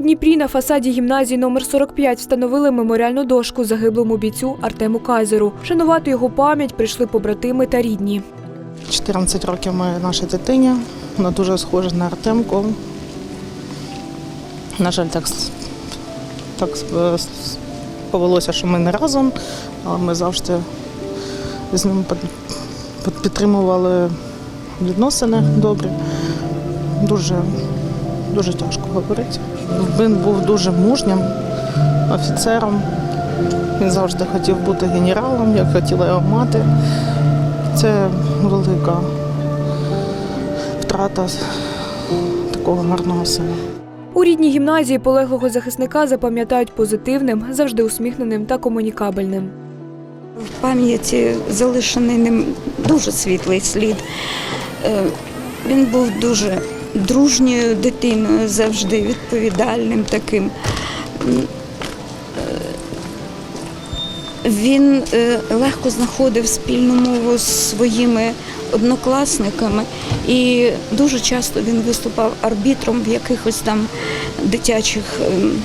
Дніпрі на фасаді гімназії номер 45 встановили меморіальну дошку загиблому бійцю Артему Кайзеру. Шанувати його пам'ять прийшли побратими та рідні. 14 років моїй нашій дитині. Вона дуже схожа на Артемку. На жаль, так, так повелося, що ми не разом, але ми завжди з ним під- під- підтримували відносини добрі. Дуже, дуже тяжко говорити. Він був дуже мужнім офіцером. Він завжди хотів бути генералом, як хотіла його мати. Це велика втрата такого гарного сина. У рідній гімназії полеглого захисника запам'ятають позитивним, завжди усміхненим та комунікабельним. В пам'яті залишений ним дуже світлий слід. Е, Він був дуже дружньою дитиною, завжди відповідальним таким. Він е, легко знаходив спільну мову з своїми однокласниками, і дуже часто він виступав арбітром в якихось там дитячих ем,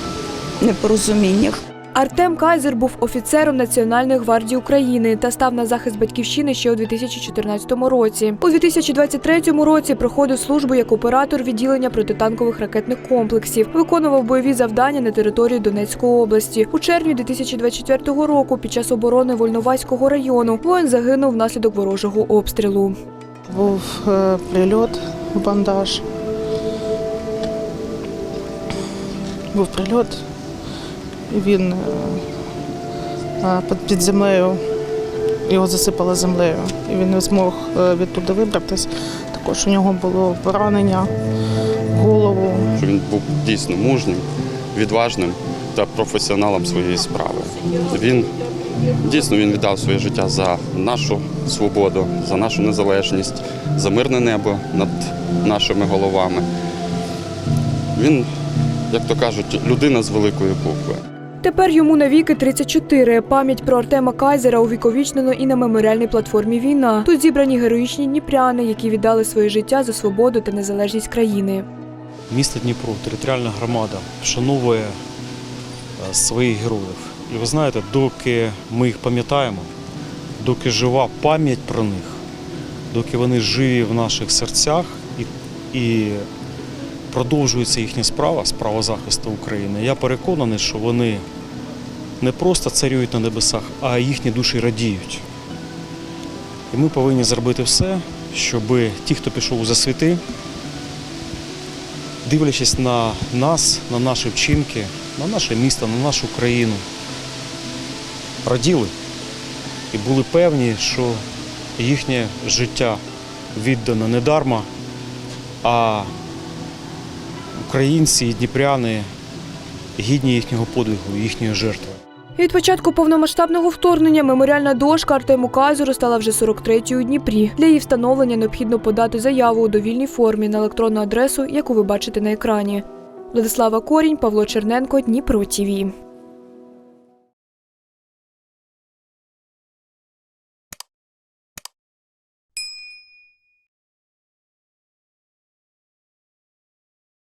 непорозуміннях. Артем Кайзер був офіцером Національної гвардії України та став на захист батьківщини ще у 2014 році. У 2023 році проходив службу як оператор відділення протитанкових ракетних комплексів, виконував бойові завдання на території Донецької області. У червні 2024 року під час оборони Вольноваського району воїн загинув внаслідок ворожого обстрілу. Був е, прильот бандаж. Був прильот, він е, під- землею його засипало землею, і він не змог е, відтуди вибратись. Також у нього було поранення голову. він був дійсно мужнім, відважним та професіоналом своєї справи. Він дійсно він віддав своє життя за нашу свободу, за нашу незалежність, за мирне небо над нашими головами. Він, як то кажуть, людина з великої букви. Тепер йому навіки 34. Пам'ять про Артема Кайзера увіковічнено і на меморіальній платформі Війна. Тут зібрані героїчні дніпряни, які віддали своє життя за свободу та незалежність країни. Місто Дніпро, територіальна громада вшановує е, своїх героїв. І ви знаєте, доки ми їх пам'ятаємо, доки жива пам'ять про них, доки вони живі в наших серцях і, і продовжується їхня справа, справа захисту України, я переконаний, що вони не просто царюють на небесах, а їхні душі радіють. І ми повинні зробити все, щоб ті, хто пішов у засвіти, дивлячись на нас, на наші вчинки, на наше місто, на нашу країну, раділи і були певні, що їхнє життя віддано не дарма, а українці і дніпряни гідні їхнього подвигу, їхньої жертви. Від початку повномасштабного вторгнення меморіальна дошка Артему Кайзеру стала вже 43-ю у Дніпрі. Для її встановлення необхідно подати заяву у довільній формі на електронну адресу, яку ви бачите на екрані. Владислава Корінь, Павло Черненко, Дніпро ТІВІ.